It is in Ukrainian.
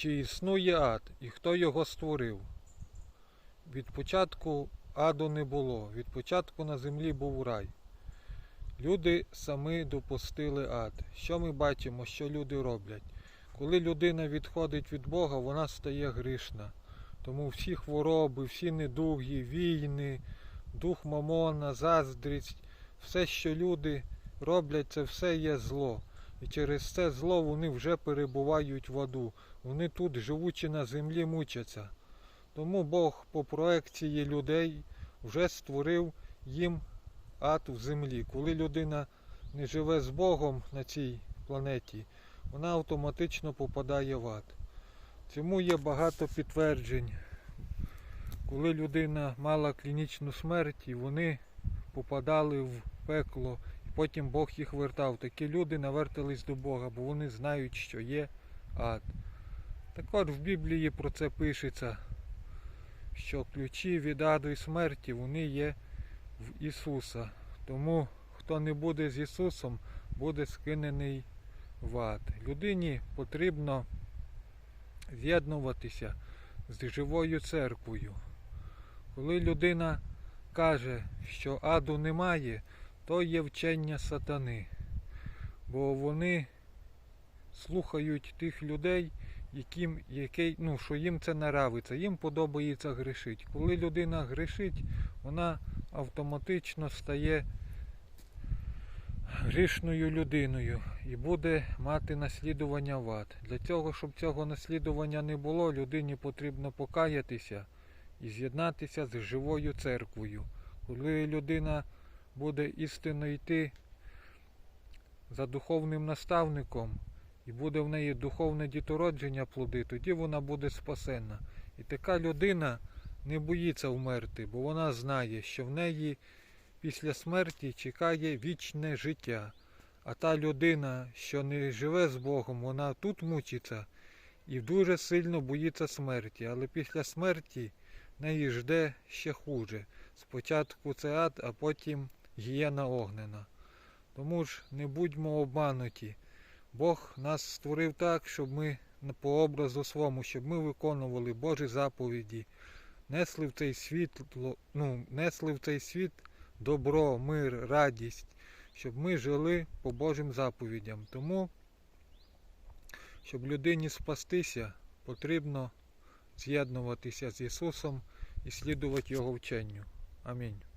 Чи існує ад і хто його створив? Від початку аду не було, від початку на землі був рай. Люди самі допустили ад. Що ми бачимо, що люди роблять? Коли людина відходить від Бога, вона стає грішна. Тому всі хвороби, всі недуги, війни, дух мамона, заздрість, все, що люди роблять, це все є зло. І через це зло вони вже перебувають в аду. Вони тут, живучи на землі, мучаться. Тому Бог по проекції людей вже створив їм ад в землі. Коли людина не живе з Богом на цій планеті, вона автоматично попадає в ад. Цьому є багато підтверджень. Коли людина мала клінічну смерть, і вони попадали в пекло, потім Бог їх вертав. Такі люди навертались до Бога, бо вони знають, що є ад. Також в Біблії про це пишеться, що ключі від аду і смерті вони є в Ісуса. Тому хто не буде з Ісусом, буде скинений в ад. Людині потрібно з'єднуватися з живою церквою. Коли людина каже, що аду немає, то є вчення сатани. Бо вони слухають тих людей, яким, який, ну, що їм це нравиться, їм подобається грішити. Коли людина грішить, вона автоматично стає грішною людиною і буде мати наслідування в. Для цього, щоб цього наслідування не було, людині потрібно покаятися і з'єднатися з живою церквою. Коли людина буде істинно йти за духовним наставником і буде в неї духовне дітородження плоди, тоді вона буде спасена. І така людина не боїться вмерти, бо вона знає, що в неї після смерті чекає вічне життя. А та людина, що не живе з Богом, вона тут мучиться і дуже сильно боїться смерті. Але після смерті неї жде ще хуже. Спочатку це ад, а потім гієна огнена. Тому ж не будьмо обмануті. Бог нас створив так, щоб ми по образу своєму, щоб ми виконували Божі заповіді, несли в цей світ, ну, несли в цей світ добро, мир, радість, щоб ми жили по Божим заповідям. Тому, щоб людині спастися, потрібно з'єднуватися з Ісусом і слідувати Його вченню. Амінь.